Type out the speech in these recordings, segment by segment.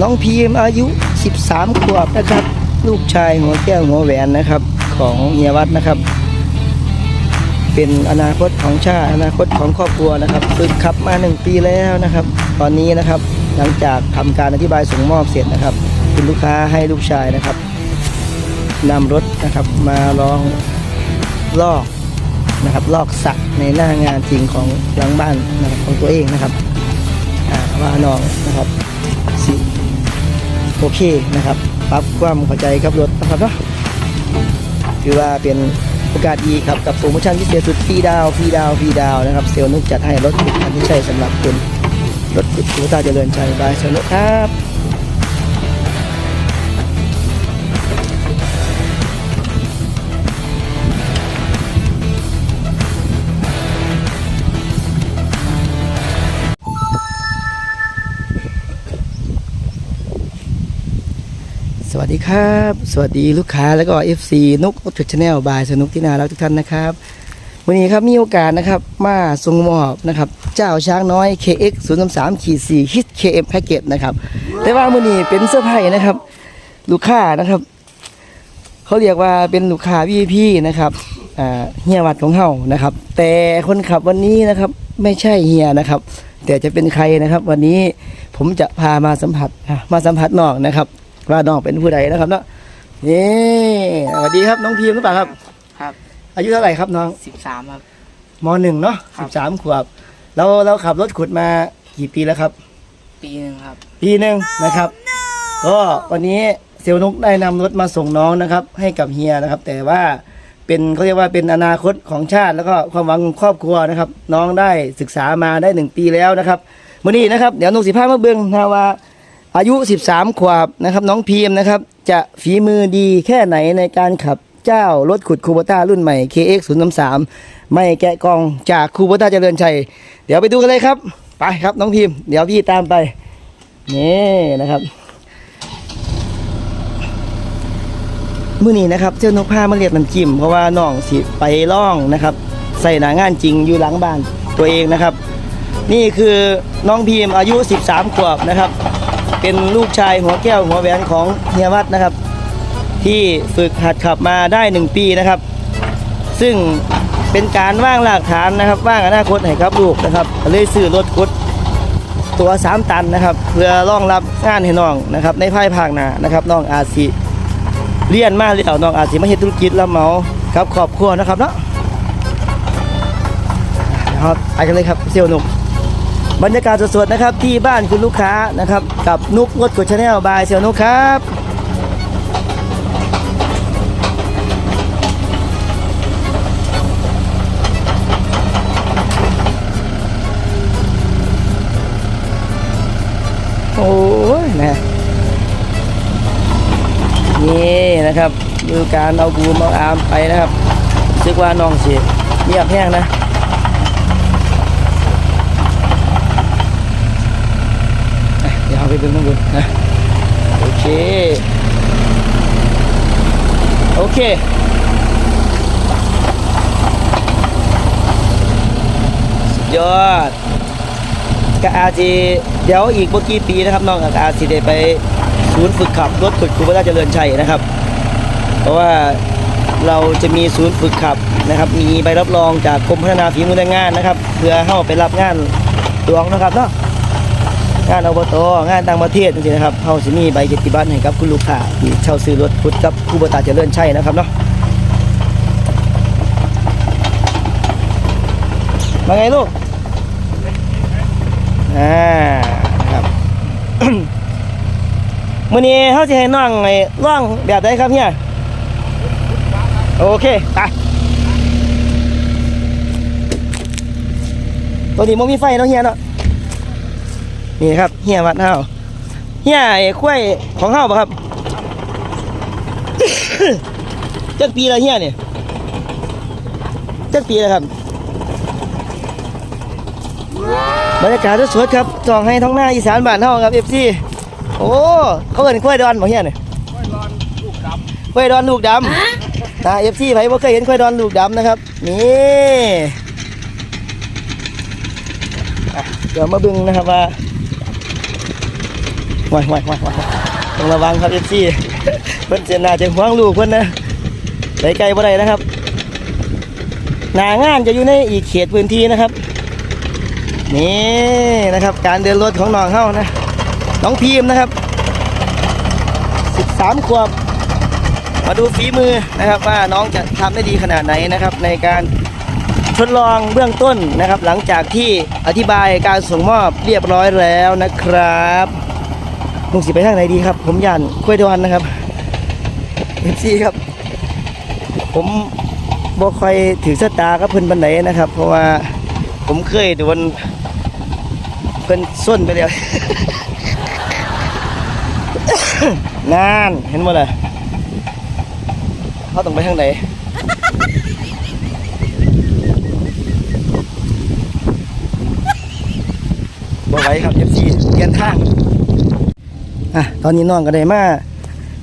น้องพีมอายุ 13 ขวบนะครับ ลูกชายหัวแก้วหัวแหวนนะครับ ของเฮียวัดนะครับ เป็นอนาคตของชาติอนาคตของครอบครัวนะครับฝึกขับมาหนึ่งปีแล้วนะครับ ตอนนี้นะครับหลังจากทำการอธิบายส่งมอบเสร็จนะครับ คุณลูกค้าให้ลูกชายนะครับนำรถนะครับมาลองลอกนะครับลอกสักในหน้างานจริงของหลังบ้านนะครับของตัวเองนะครับว่าน้องนะครับสิ โอเคนะครับปรับความเข้าใจกับรถนะครับเนาะถือว่าเป็นโอกาสดีครับกับโปรโมชั่นพิเศษสุดฟรีดาวฟรีดาวฟรีดาวนะครับเซลล์นุกจัดให้รถติดคันที่ใช่สำหรับคุณรถติดคุณตาเจริญชัยบายเซลล์นุกครับ สวัสดีครับ สวัสดีลูกค้าแล้วก็ FC นุกรถจุดชาแนลบายสนุกที่น่ารักทุกท่านนะครับวันนี้ครับมีโอกาสนะครับมาส่งมอบนะครับเจ้าช้างน้อย KX 0 3 3ขีด4ฮิต KM แพ็กเกจนะครับแต่ว่ามื้อนี้เป็นเสื้อร์ไผ่นะครับ ลูกค้านะครับ เขาเรียกว่าเป็นลูกค้า VIP นะครับเฮียวัดของเฮานะครับ แต่คนขับวันนี้นะครับไม่ใช่เฮียนะครับ แต่จะเป็นใครนะครับ วันนี้ผมจะพามาสัมผัสมาสัมผัสน้องนะครับ ว่าน้องเป็นผู้ใดนะครับเนาะนี่สวัสดีครับน้องพีมหรือเปล่าครับ ครับ อายุเท่าไหร่ครับน้องสิบสามครับมหนึ่งเนาะครัสิบบสามขวบเราเราขับรถขุดมากี่ปีแล้วครับ ปีหนึ่งครับ ปีหนึ่งนะครับ ก็วันนี้เซลล์นุกได้นำรถมาส่งน้องนะครับ ให้กับเฮียนะครับ แต่ว่าเป็นเขาเรียกว่าเป็นอนาคตของชาติแล้วก็ความหวังของครอบครัวนะครับ น้องได้ศึกษามาได้หนึ่งปีแล้วนะครับวันนี้นะครับเดี๋ยวนุกสิพามาเบิ้งนะว่า อายุ 13 ขวบนะครับ น้องพีมนะครับ จะฝีมือดีแค่ไหนในการขับเจ้ารถขุดคูบต้ารุ่นใหม่ KX 0 3 3ไม่แกะกองจากคูบต้าเจริญชัย เดี๋ยวไปดูกันเลยครับ ไปครับน้องพิมเดี๋ยวพี่ตามไป นี่นะครับมื่อนี้นะครับเจ้านกพามาเรียกน้ำจิ้มเพราะว่าน้องสิไปล่องนะครับ ใส่หนางานจริงอยู่หลังบ้านตัวเองนะครับ นี่คือน้องพีมอายุ 13 ขวบนะครับ เป็นลูกชายหัวแก้วหัวแหวนของเฮียวัดนะครับ ที่ฝึกหัดขับมาได้ 1 ปีนะครับ ซึ่งเป็นการว่างหลักฐานนะครับว่างอนาคตให้ครับลูกนะครับเลยซื้อรถคุดตัว 3 ตันนะครับ เพื่อรองรับงานให้น้องนะครับ ในภายภาคหน้านะครับน้องอาซีเรียนมาแล้วน้องอาซีมาเฮ็ดธุรกิจรับเหมาครับครอบครัวนะครับเนาะครับไปกันเลยครับเซลล์หนุ่ม บรรยากาศสดๆนะครับที่บ้านคุณลูกค้านะครับ กับนุกรถกดชาแนลบายเซียวนุกครับโอ้ยนะนี่นะครับดูการเอาบูมเอาอามไปนะครับรู้สึกว่าน้องเสิเงียบแห้งนะ อะเดี๋ยวเอาไปเบิ่งข้างบนนะโอเค โอเคสุดยอดก็อาจจะเดี๋ยวอีกเมื่อกี่ปีนะครับน้องก็อาจจะได้ไปศูนย์ฝึกขับรถฝึกครูพระราชเจริญชัยนะครับ เพราะว่าเราจะมีศูนย์ฝึกขับนะครับ มีใบรับรองจากกรมพัฒนาฝีมือแรงงานนะครับเพื่อเข้าไปรับงานหลวงนะครับเนาะ งานอบตงานต่างประเทศจริงๆนะครับเขาจะมีใบเกียรติบัตรให้กับคุณลูกค้าที่เช่าซื้อรถพุทธกับผู้บริการเจริญชัยนะครับเนาะมาไงลูกอ่าครับมื่อนี้เขาจะให้น้องไอ้ร่องแบบไหนครับเนี่ยโอเคไปตัวนี้มันมีไฟเนาะเฮียเนาะ นี่ครับเฮียวัดเฮาเฮียไอ้ข้วยของเฮาปะครับจักปีละเฮียเนี่ยจักปีล้วครับบรรยากาศสดๆครับจองให้ท้องหน้าอีสานบ้านเฮาครับเอฟซีโอ้เขาเอิ้นข้วยดอนบ่เฮียเนี่ยข้วยดอนลูกดำตาเอฟซีไผบ่เคยเห็นข้วยดอนลูกดำนะครับนี่เดี๋ยวมาบึงนะครับว่า ว้ายว้ายว้ายว้ายต้องระวังครับเอฟซีเพิ่อนเสียหน้าจะห่วงลูกเพิ่อนนะไปไกลบ่ได้นะครับ หนางานจะอยู่ในอีกเขตพื้นที่นะครับ นี่นะครับ การเดินรถของน้องเฮานะ น้องพีมนะครับ13ขวบ มาดูฝีมือนะครับว่าน้องจะทำได้ดีขนาดไหนนะครับ ในการทดลองเบื้องต้นนะครับ หลังจากที่อธิบายการส่งมอบเรียบร้อยแล้วนะครับ ลุงสิไปทางไหนดีครับ ผมย่านกล้วยดอนนะครับเอฟซีครับ ผมบ่ค่อยถือสตากับเพิ่นบันไดนะครับ เพราะว่าผมเคยโดนเพิ่นส้นไปแล้วนานเห็นหมดเลยเขาต้องไปทางไหนบ่ไหวครับ FC เปลี่ยนทาง อะตอนนี้น้องก็ได้มา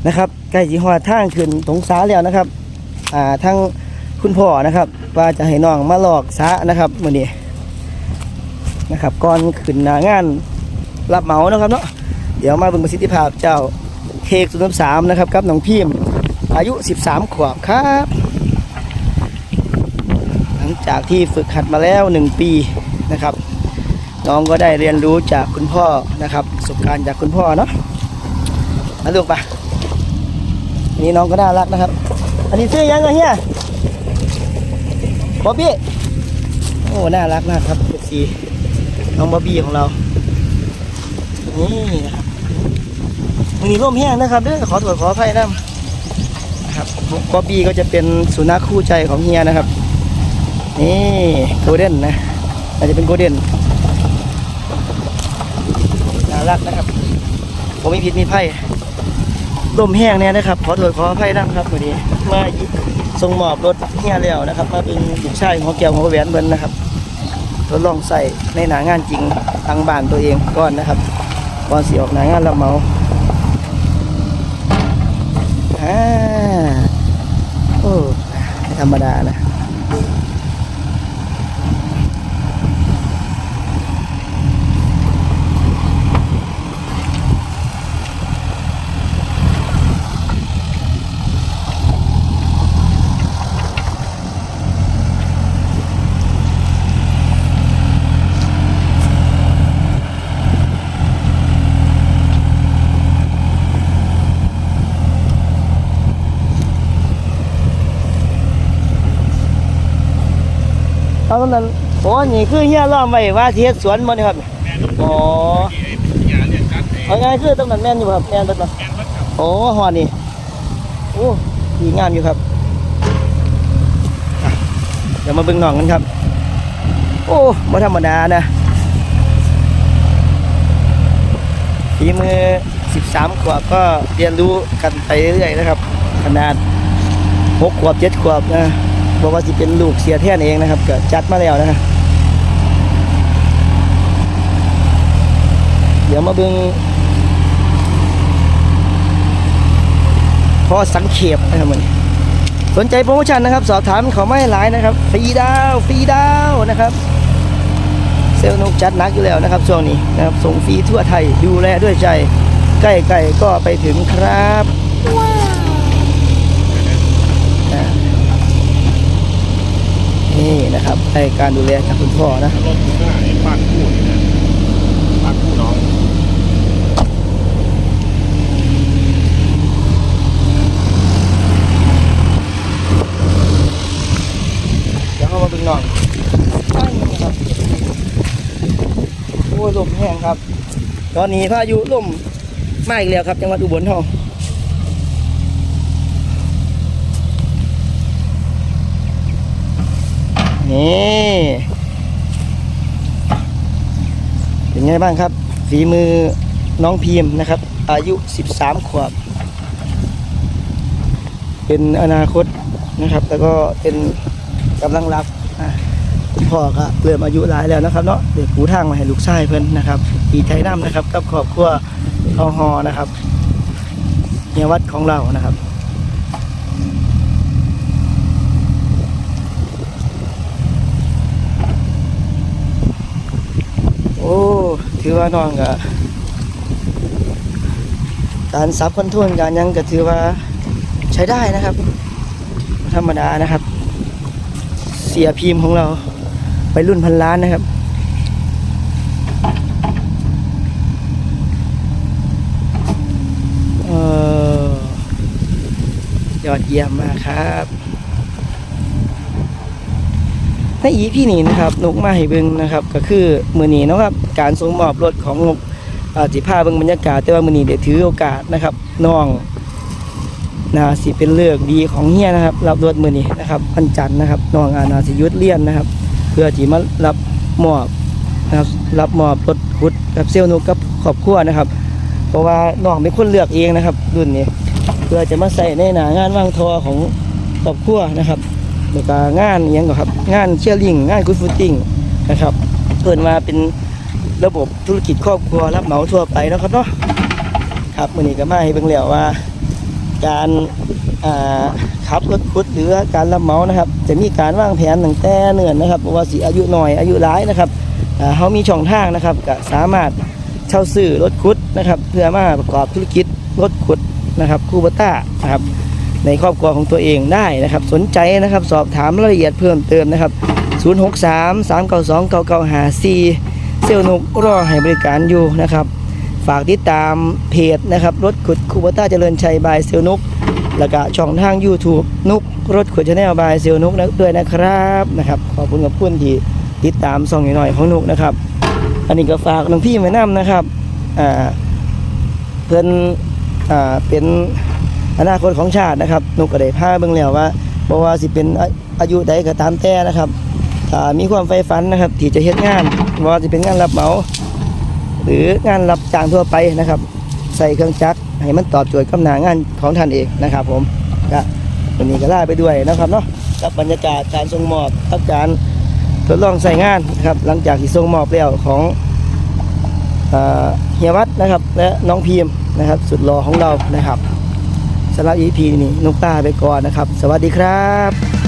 นะครับใกล้สิฮอดทางขึ้นตรงสาแล้วนะครับ อ่าทางคุณพ่อนะครับ ว่าจะให้น้องมาหลอกสานะครับมื้อนี้นะครับก่อนขึ้นงานรับเหมานะครับเนาะเดี๋ยวมาเบิ่งประสิทธิภาพเจ้าเทกศูนย์สามนะครับกับน้องพิมอายุ 13 ขวบครับ หลังจากที่ฝึกหัดมาแล้ว 1 ปีนะครับ น้องก็ได้เรียนรู้จากคุณพ่อนะครับประสบการณ์จากคุณพ่อเนาะ มาลูกปะนนี้น้องก็น่ารักนะครับ อันนี้ซื้อยังไงเฮียบ๊อบบี้โอ้น่ารักมากครับเอฟซีน้องบ๊อบบี้ของเรานี่นะครับวันนี้ร่มแห้งนะครับเด้อขอตรวจขออภัยนะครับบ๊อบบี้ก็จะเป็นสุนัขคู่ใจของเฮียนะครับนี่โกลเด้นนะอาจจะเป็นโกลเด้นน่ารักนะครับผมมีผิดมีไพ่ ลมแห้งเนี่ยนะครับ ขอโทษขออภัยนะครับวันนี้มาส่งมอบรถเฮียแล้วนะครับ มาเป็นลูกชายหัวแก้วหัวแหวนเบิ้นนะครับทดลองใส่ในหนางานจริงทางบ้านตัวเองก่อนนะครับก่อนสีออกหนางานรับเมาอ่าโอ้ธรรมดานะ ตอนนั้นโอ้นี่คือเฮียล้อมไว้ว่าเทียสวนมันครับอ๋อเอาไงคือตรงนั้นแม่นอยู่ครับแม่นเบิดบ่โอ้หอนี่โอ้ดีงามอยู่ครับเดี๋ยวมาเบิ่งน้องกันครับ โอ้ไม่ธรรมดานะฝีมือ 13 ขวบก็เรียนรู้กันไปเรื่อยนะครับ ขนาด 6 ขวบ 7 ขวบนะ บอกว่าจะเป็นลูกเสียแท่นเองนะครับก็จัดมาแล้วนะเดี๋ยวมาเบิ่งพอสังเขปนะครับมันสนใจโปรโมชั่นนะครับ สอบถามเขาไม่หลายนะครับฟรีดาวฟรีดาวนะครับ เซลล์นกจัดนักอยู่แล้วนะครับช่วงนี้นะครับส่งฟรีทั่วไทยดูแลด้วยใจใกล้ๆก็ไปถึงครับอ่า นี่นะครับให้การดูแลจากคุณพ่อนะรถหน้าไอ้บ้านคู่นี่นะบ้านคู่น้องเดี๋ยวเข้ามาดึงหน่อยใช่ครับโอ้ยลมแห้งครับ ตอนนี้พายุลมมาอีกแล้วครับ จังหวัดอุบลเฮา นี่เป็นไงบ้างครับ ฝีมือน้องพีมนะครับ อายุ 13 ขวบ เป็นอนาคตนะครับ แล้วก็เป็นกำลังรับพ่อก็เริ่มอายุหลายแล้วนะครับเนาะเด็กหูทางมาให้ลูกชายเพิ่อนนะครับดีใจน้ำนะครับกับครอบครัวเอาฮอนะครับเฮียวัดของเรานะครับ โอ้ ถือว่าน้องก็การซับคอนโทรลการยังก็ถือว่าใช้ได้นะครับ ธรรมดานะครับ เสียพิมพ์ของเราไปรุ่นพันล้านนะครับออยอดเยี่ยมมากครับ ในอีพี่นี้นะครับนกมาให้เบิงนะครับ ก็คือมือนี้นะครับการส่งมอบรถของนกอ่าสิพาเบิงบรรยากาศ แต่ว่ามือนี้เดี๋ยวถือโอกาสนะครับน้องนาสิเป็นเลือกดีของเฮียนะครับรับรถมือนี้นะครับวันจันนะครับน้องอานาสิยุดเรียนนะครับ เพื่อที่มารับมอบนะครับรับมอบรถขุดกับเซลล์นกกับครอบครัวนะครับ เพราะว่าน้องเป็นคนเลือกเองนะครับรุ่นนี้ เพื่อจะมาใส่ในหนางานวางทอของครอบครัวนะครับ แล้วก็งานอหยังก็ครับ งานเชียร์ลิงงานกุดฟูติ้งนะครับเปิดมาเป็นระบบธุรกิจครอบครัวรับเหมาทั่วไปเนาะครับเนาะครับวันนี้ก็มาให้เบิ่งแล้วว่า การขับรถคุดหรือการรับเหมานะครับ จะมีการวางแผนตั้งแต่เนิ่นนะครับว่าสิอายุหน้อยอายุหลายนะครับเขามีช่องทางนะครับก็สามารถเช่าซื้อรถคุดนะครับ เพื่อมาประกอบธุรกิจรถขุดนะครับคูบต้านะครับ ในครอบครัวของตัวเองได้นะครับ สนใจนะครับสอบถามรายละเอียดเพิ่มเติมนะครับ 063 392 9954 เซลนุกรอให้บริการอยู่นะครับ ฝากติดตามเพจนะครับ รถขุดคูบต้าเจริญชัยบายเซลนุกแล้วก็ช่องทาง YouTube นุกรถขุดชาแนลบายเซลนุกนะด้วยนะครับนะครับ ขอบคุณกับพุ่นที่ติดตามส่องหน่อยๆของนุกนะครับ อันนี้ก็ฝากหลวงพี่ไว้นำนะครับอ่าเพื่อนอ่าเป็น อนาคตของชาตินะครับนุกก็ได้าเบิ่งแล้วว่าบ่ว่าสิเป็นอายุใดก็ตามแต่นะครับมีความใฝ่ฝันนะครับ ที่จะเฮ็ดงานบ่ว่าสิเป็นงานรับเหมาหรืองานรับจ้างทั่วไปนะครับ ใส่เครื่องจักรให้มันตอบโจทย์กับหนางานของท่านเองนะครับ ผมก็วันนี้ก็ลาไปด้วยนะครับเนาะกับบรรยากาศการส่งมอบกับการทดลองใส่งานนะครับ หลังจากที่ส่งมอบแล้วของเฮียวัดนะครับ และน้องพีมนะครับ สุดหล่อของเรานะครับ สำหรับ EP นี้นุกตาไปก่อนนะครับ สวัสดีครับ